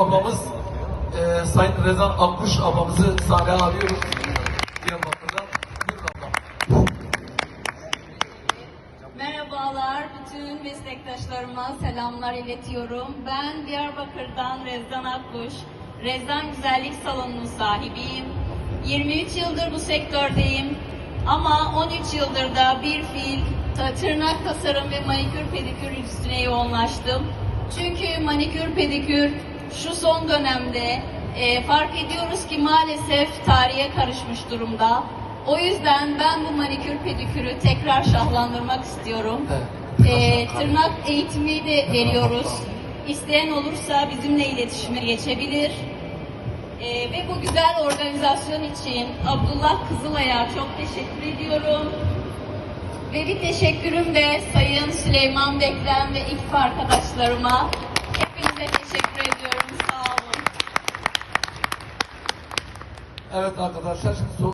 ablamız e, Sayın Rezan Akkuş ablamızı sahneye alıyoruz. Diyarbakır'dan. Buyurun ablam. Merhabalar, bütün meslektaşlarıma selamlar iletiyorum. Ben Diyarbakır'dan Rezdan Akkuş, Rezdan Güzellik Salonu'nun sahibiyim. 23 yıldır bu sektördeyim ama 13 yıldır da bir ta- tırnak tasarım ve manikür pedikür üstüne yoğunlaştım. Çünkü manikür pedikür şu son dönemde e, fark ediyoruz ki maalesef tarihe karışmış durumda. O yüzden ben bu manikür pedikürü tekrar şahlandırmak istiyorum. Evet. Ee, tırnak eğitimi de veriyoruz. İsteyen olursa bizimle iletişime geçebilir. Ee, ve bu güzel organizasyon için Abdullah Kızılay'a çok teşekkür ediyorum. Ve bir teşekkürüm de Sayın Süleyman Beklem ve İKF arkadaşlarıma. Hepinize teşekkür Evet arkadaşlar şimdi